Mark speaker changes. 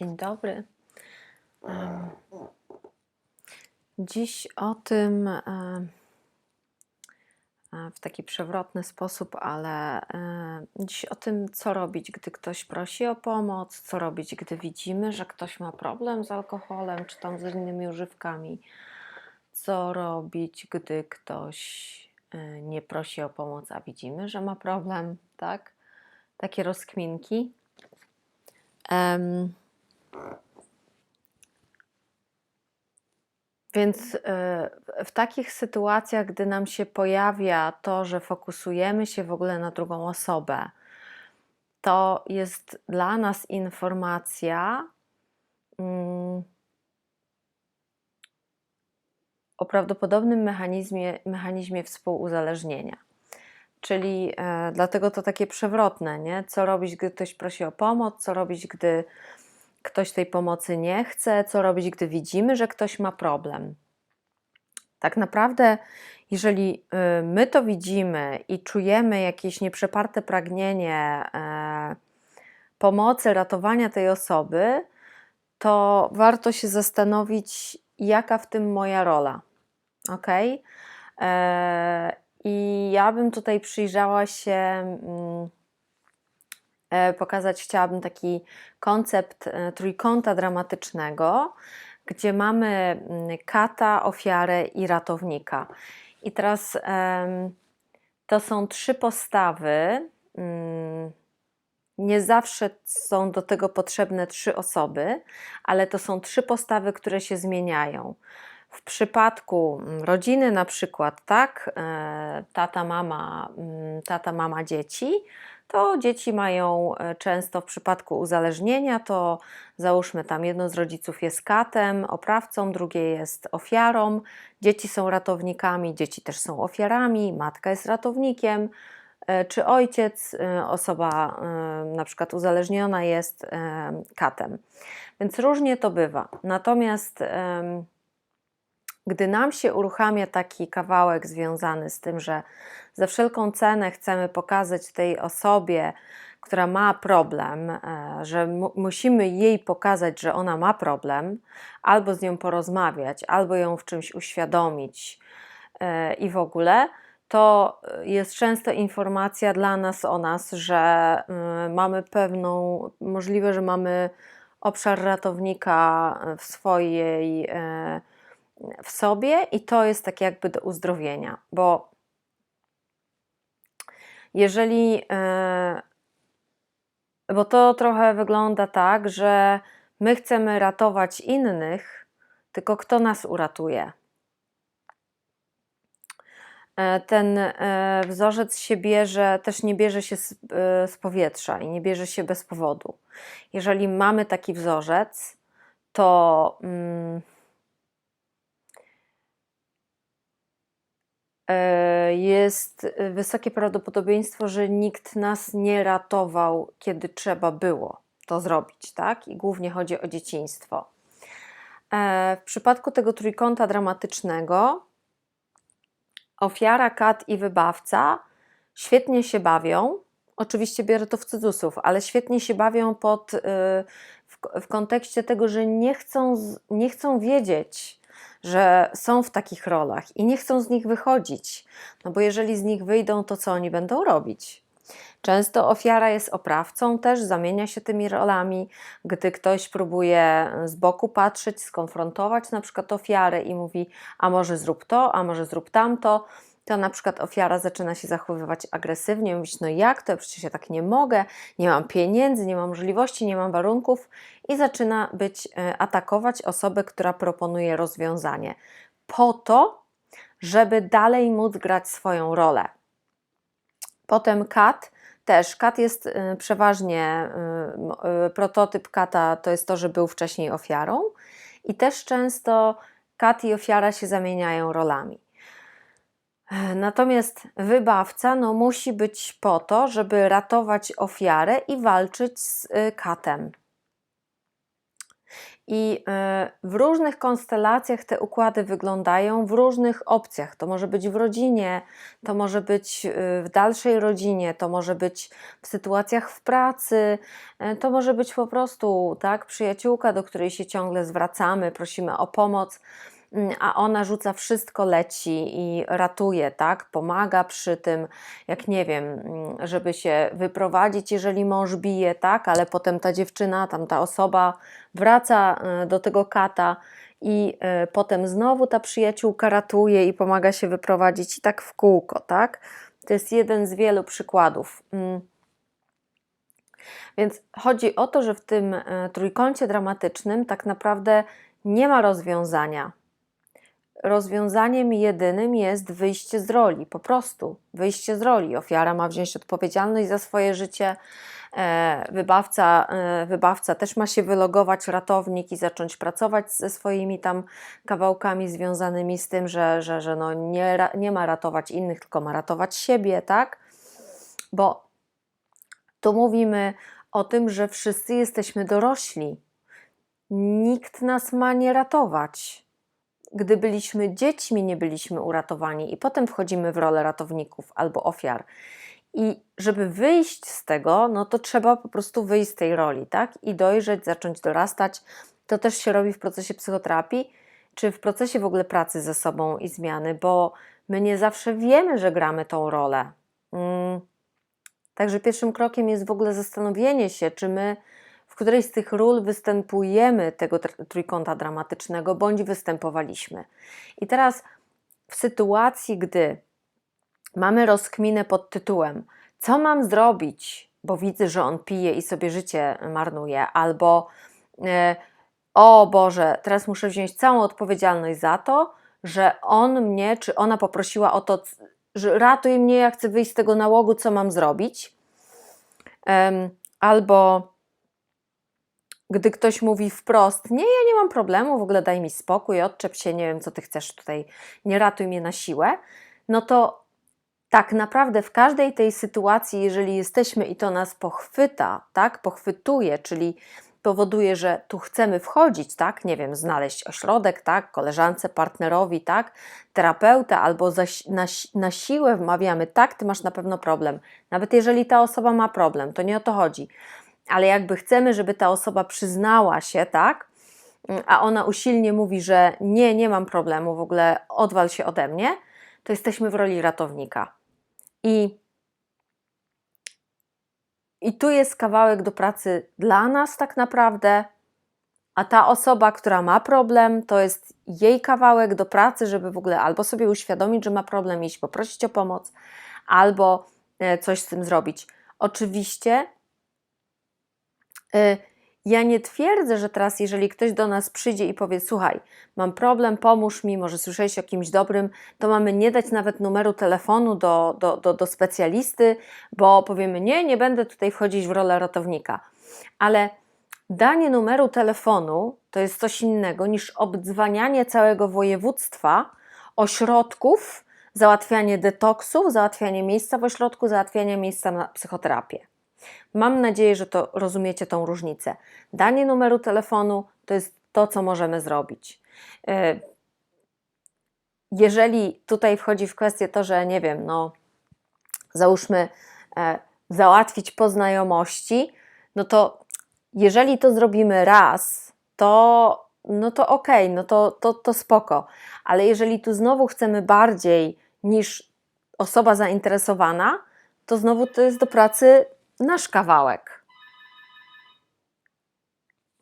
Speaker 1: Dzień dobry. Dziś o tym em, e, w taki przewrotny sposób, ale e, dziś o tym, co robić, gdy ktoś prosi o pomoc, co robić, gdy widzimy, że ktoś ma problem z alkoholem czy tam z innymi używkami, co robić, gdy ktoś e, nie prosi o pomoc, a widzimy, że ma problem, tak? Takie rozkminki. Em, Więc e, w takich sytuacjach, gdy nam się pojawia to, że fokusujemy się w ogóle na drugą osobę, to jest dla nas informacja mm, o prawdopodobnym mechanizmie, mechanizmie współuzależnienia. Czyli e, dlatego to takie przewrotne, nie? Co robić, gdy ktoś prosi o pomoc, co robić, gdy ktoś tej pomocy nie chce, co robić, gdy widzimy, że ktoś ma problem. Tak naprawdę, jeżeli y, my to widzimy i czujemy jakieś nieprzeparte pragnienie e, pomocy, ratowania tej osoby, to warto się zastanowić, jaka w tym moja rola. Ok? I ja bym tutaj przyjrzała się. E, pokazać chciałabym taki koncept e, trójkąta dramatycznego, gdzie mamy mm, kata, ofiarę i ratownika. I teraz to są trzy postawy. mm, Nie zawsze są do tego potrzebne trzy osoby, ale to są trzy postawy, które się zmieniają. W przypadku mm, rodziny, na przykład, tak, e, tata, mama, mm, tata, mama, dzieci, to dzieci mają e, często w przypadku uzależnienia, to załóżmy tam jedno z rodziców jest katem, oprawcą, drugie jest ofiarą, dzieci są ratownikami, dzieci też są ofiarami, matka jest ratownikiem, e, czy ojciec, osoba na przykład uzależniona jest katem. Więc różnie to bywa. Natomiast gdy nam się uruchamia taki kawałek związany z tym, że za wszelką cenę chcemy pokazać tej osobie, która ma problem, e, że mu musimy jej pokazać, że ona ma problem, albo z nią porozmawiać, albo ją w czymś uświadomić e, i w ogóle, to jest często informacja dla nas o nas, że e, mamy pewną, możliwe, że mamy obszar ratownika w swojej w sobie i to jest tak jakby do uzdrowienia, bo jeżeli, e, bo to trochę wygląda tak, że my chcemy ratować innych, tylko kto nas uratuje? E, ten e, wzorzec się bierze, też nie bierze się z, z powietrza i nie bierze się bez powodu. Jeżeli mamy taki wzorzec, to. Mm, jest wysokie prawdopodobieństwo, że nikt nas nie ratował, kiedy trzeba było to zrobić, tak? I głównie chodzi o dzieciństwo. E, w przypadku tego trójkąta dramatycznego, ofiara, kat i wybawca świetnie się bawią. Oczywiście biorę to w cudzysłów, ale świetnie się bawią pod, y, w, w kontekście tego, że nie chcą, nie chcą wiedzieć, że są w takich rolach i nie chcą z nich wychodzić. No bo jeżeli z nich wyjdą, to co oni będą robić? Często ofiara jest oprawcą, też zamienia się tymi rolami. Gdy ktoś próbuje z boku patrzeć, skonfrontować na przykład ofiarę i mówi: A może zrób to, a może zrób tamto, to na przykład ofiara zaczyna się zachowywać agresywnie, mówić, no jak to, przecież ja tak nie mogę, nie mam pieniędzy, nie mam możliwości, nie mam warunków. I zaczyna być, e, atakować osobę, która proponuje rozwiązanie. Po to, żeby dalej móc grać swoją rolę. Potem kat, też. Kat jest e, przeważnie, e, prototyp kata to jest to, że był wcześniej ofiarą. I też często kat i ofiara się zamieniają rolami. Natomiast wybawca no, musi być po to, żeby ratować ofiarę i walczyć z y, katem. I e, w różnych konstelacjach te układy wyglądają, w różnych opcjach. To może być w rodzinie, to może być e, w dalszej rodzinie, to może być w sytuacjach w pracy, to może być po prostu tak, przyjaciółka, do której się ciągle zwracamy, prosimy o pomoc a ona rzuca wszystko, leci i ratuje, tak? Pomaga przy tym, jak nie wiem, mm, żeby się wyprowadzić, jeżeli mąż bije, tak? Ale potem ta dziewczyna, tam ta osoba wraca e, do tego kata i e, potem znowu ta przyjaciółka ratuje i pomaga się wyprowadzić i tak w kółko, tak? To jest jeden z wielu przykładów. Mm. Więc chodzi o to, że w tym e, trójkącie dramatycznym tak naprawdę nie ma rozwiązania. Rozwiązaniem jedynym jest wyjście z roli, po prostu wyjście z roli. Ofiara ma wziąć odpowiedzialność za swoje życie, e, wybawca, e, wybawca też ma się wylogować, ratownik i zacząć pracować ze swoimi tam kawałkami związanymi z tym, że, że, że no nie, nie ma ratować innych, tylko ma ratować siebie, tak? Bo tu mówimy o tym, że wszyscy jesteśmy dorośli. Nikt nas ma nie ratować. Gdy byliśmy dziećmi, nie byliśmy uratowani, i potem wchodzimy w rolę ratowników albo ofiar. I żeby wyjść z tego, no to trzeba po prostu wyjść z tej roli, tak? I dojrzeć, zacząć dorastać. To też się robi w procesie psychoterapii, czy w procesie w ogóle pracy ze sobą i zmiany, bo my nie zawsze wiemy, że gramy tą rolę. Mm. Także pierwszym krokiem jest w ogóle zastanowienie się, czy my którejś z tych ról występujemy tego tr- trójkąta dramatycznego, bądź występowaliśmy. I teraz w sytuacji, gdy mamy rozkminę pod tytułem co mam zrobić, bo widzę, że on pije i sobie życie marnuje, albo e, o Boże, teraz muszę wziąć całą odpowiedzialność za to, że on mnie, czy ona poprosiła o to, że ratuj mnie, ja chcę wyjść z tego nałogu, co mam zrobić. Albo gdy ktoś mówi wprost, nie, ja nie mam problemu, w ogóle daj mi spokój, odczep się, nie wiem, co ty chcesz tutaj, nie ratuj mnie na siłę, no to tak naprawdę w każdej tej sytuacji, jeżeli jesteśmy i to nas pochwyta, tak, pochwytuje, czyli powoduje, że tu chcemy wchodzić, tak, nie wiem, znaleźć ośrodek, tak, koleżance, partnerowi, tak, terapeutę, albo zaś, na, na siłę wmawiamy, tak, ty masz na pewno problem. Nawet jeżeli ta osoba ma problem, to nie o to chodzi. Ale jakby chcemy, żeby ta osoba przyznała się, tak, a ona usilnie mówi, że nie, nie mam problemu, w ogóle odwal się ode mnie, to jesteśmy w roli ratownika. I, I tu jest kawałek do pracy dla nas, tak naprawdę, a ta osoba, która ma problem, to jest jej kawałek do pracy, żeby w ogóle albo sobie uświadomić, że ma problem, iść poprosić o pomoc, albo e, coś z tym zrobić. Oczywiście ja nie twierdzę, że teraz, jeżeli ktoś do nas przyjdzie i powie: Słuchaj, mam problem, pomóż mi, może słyszałeś o kimś dobrym, to mamy nie dać nawet numeru telefonu do, do, do, do specjalisty, bo powiemy: Nie, nie będę tutaj wchodzić w rolę ratownika. Ale danie numeru telefonu to jest coś innego niż obdzwanianie całego województwa, ośrodków, załatwianie detoksów, załatwianie miejsca w ośrodku, załatwianie miejsca na psychoterapię. Mam nadzieję, że to rozumiecie tą różnicę. Danie numeru telefonu to jest to, co możemy zrobić. E, jeżeli tutaj wchodzi w kwestię to, że nie wiem, no załóżmy e, załatwić po znajomości, no to jeżeli to zrobimy raz, to no to okej, okay, no to, to, to spoko. Ale jeżeli tu znowu chcemy bardziej niż osoba zainteresowana, to znowu to jest do pracy nasz kawałek.